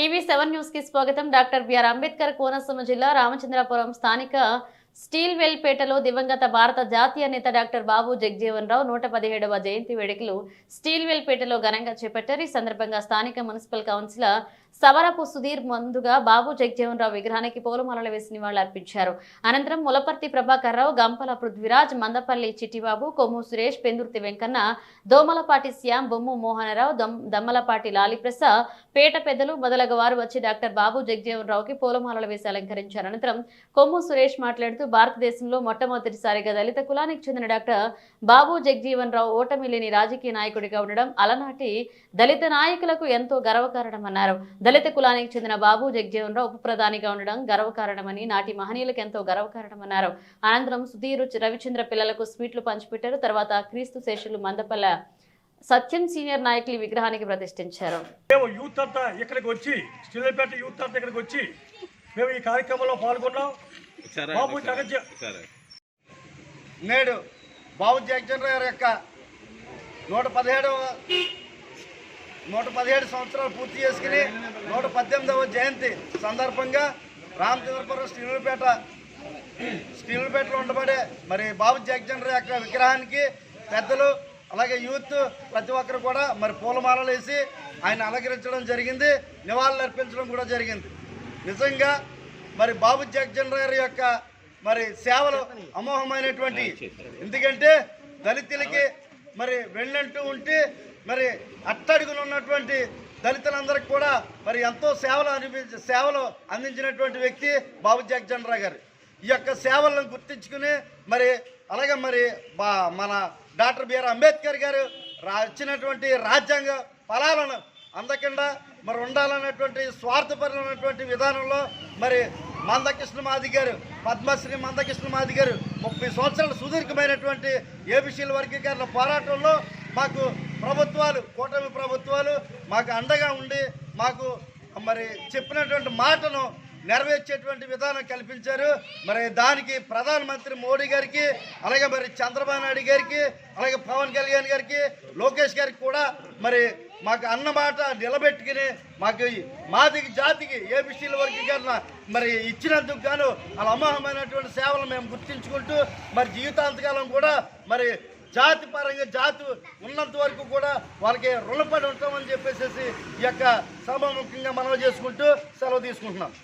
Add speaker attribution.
Speaker 1: TV seven న్యూస్కి స్వాగతం. Doctor BR Ambedkar Konaseema జిల్లా రామచంద్రపురం స్థానిక స్టీల్ వెల్పేటలో దివంగత భారత జాతీయ నేత డాక్టర్ బాబు జగ్జీవన్ రావు నూట పదిహేడవ జయంతి వేడుకలు స్టీల్ వెల్పేటలో ఘనంగా చేపట్టారు. ఈ సందర్భంగా స్థానిక మున్సిపల్ కౌన్సిలర్ సవరపు సుధీర్ ముందుగా బాబు జగ్జీవన్ రావు విగ్రహానికి పూలమాలలు వేసి నివాళులర్పించారు. అనంతరం ములపర్తి ప్రభాకర్ రావు గంపల పృథ్వీరాజ్ మందపల్లి చిట్టిబాబు కొమ్ము సురేష్ పెందుర్తి వెంకన్న దోమలపాటి శ్యామ్ బొమ్ము మోహనరావు దమ్మలపాటి లాలిప్రసాద్ పేట పెద్దలు మొదలగు వారు వచ్చి డాక్టర్ బాబు జగ్జీవన్ రావుకి పూలమాలలు వేసి అలంకరించారు. అనంతరం కొమ్ము సురేష్ మాట్లాడుతూ భారతదేశంలో మొట్టమొదటిసారిగా దళిత కులానికి చెందిన డాక్టర్ బాబు జగజీవన్ రావు ఓటమి లేని రాజకీయ నాయకుడిగా ఉండడం అలనాటి దళిత నాయకులకు ఎంతో గర్వకారణమన్నారు. దళిత కులానికి చెందిన బాబు జగజీవన్ రావు ఉప ప్రధానిగా ఉండడం గర్వకారణమని నాటి మహనీయులకు ఎంతో గర్వకారణమన్నారు. అనంతరం సుధీర్ రవిచంద్ర పిల్లలకు స్వీట్లు పంచిపెట్టారు. తర్వాత క్రీస్తు శేషులు మందపల్ల సత్యం సీనియర్ నాయకులు విగ్రహానికి ప్రతిష్ఠించారు.
Speaker 2: మేము యూత్ అంతా ఇక్కడికి వచ్చి స్టీలపేట యూత్ అంతా ఇక్కడికి వచ్చి మేము ఈ కార్యక్రమంలో పాల్గొన్నాం. బాబు జగజ్జ.
Speaker 3: నేడు బాబు జగన్ గారి యొక్క నూట పదిహేడవ నూట పదిహేడు సంవత్సరాలు పూర్తి చేసుకుని నూట పద్దెనిమిదవ జయంతి సందర్భంగా రామచంద్రపురం స్టీలుపేట స్టీలుపేటలో ఉండబడే మరి బాబు జగన్ యొక్క విగ్రహానికి పెద్దలు అలాగే యూత్ ప్రతి ఒక్కరు కూడా మరి పూలమాలలు వేసి ఆయన అలంకరించడం జరిగింది నివాళులు అర్పించడం కూడా జరిగింది నిజంగా మరి బాబు జగన్ గారి యొక్క మరి సేవలు అమోఘమైనటువంటి ఎందుకంటే దళితులకి మరి వెళ్ళంటూ ఉంటే మరి అట్టడుగులు ఉన్నటువంటి దళితులందరికీ కూడా మరి ఎంతో సేవలు అనిపించి సేవలు అందించినటువంటి వ్యక్తి బాబు జగన్ గారు. ఈ యొక్క సేవలను గుర్తించుకుని మరి అలాగే మరి బా మన డాక్టర్ బిఆర్ అంబేద్కర్ గారు రా ఇచ్చినటువంటి రాజ్యాంగ ఫలాలను అందకుండా మరి ఉండాలన్నటువంటి స్వార్థపరమైనటువంటి విధానంలో మరి మందకృష్ణ మాది గారు పద్మశ్రీ మందకృష్ణ మాది గారు. ముప్పై సంవత్సరాల సుదీర్ఘమైనటువంటి ఏబిసీల వర్గీకరణ పోరాటంలో మాకు ప్రభుత్వాలు కూటమి ప్రభుత్వాలు మాకు అండగా ఉండి మాకు మరి చెప్పినటువంటి మాటను నెరవేర్చేటువంటి విధానం కల్పించారు. మరి దానికి ప్రధానమంత్రి మోడీ గారికి అలాగే మరి చంద్రబాబు నాయుడు గారికి అలాగే పవన్ కళ్యాణ్ గారికి లోకేష్ గారికి కూడా మరి మాకు అన్నమాట నిలబెట్టుకుని మాకు మాదికి జాతికి ఏబిసీల కన్నా మరి ఇచ్చినందుకు గాను వాళ్ళ అమోహమైనటువంటి సేవలు మేము గుర్తించుకుంటూ మరి జీవితాంతకాలం కూడా మరి జాతి పరంగా జాతి ఉన్నంత వరకు కూడా వాళ్ళకి రుణపడి ఉంటామని చెప్పేసి ఈ యొక్క సభాముఖంగా మనవి చేసుకుంటూ సెలవు తీసుకుంటున్నాం.